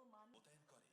ও মান মোতায়েন করে।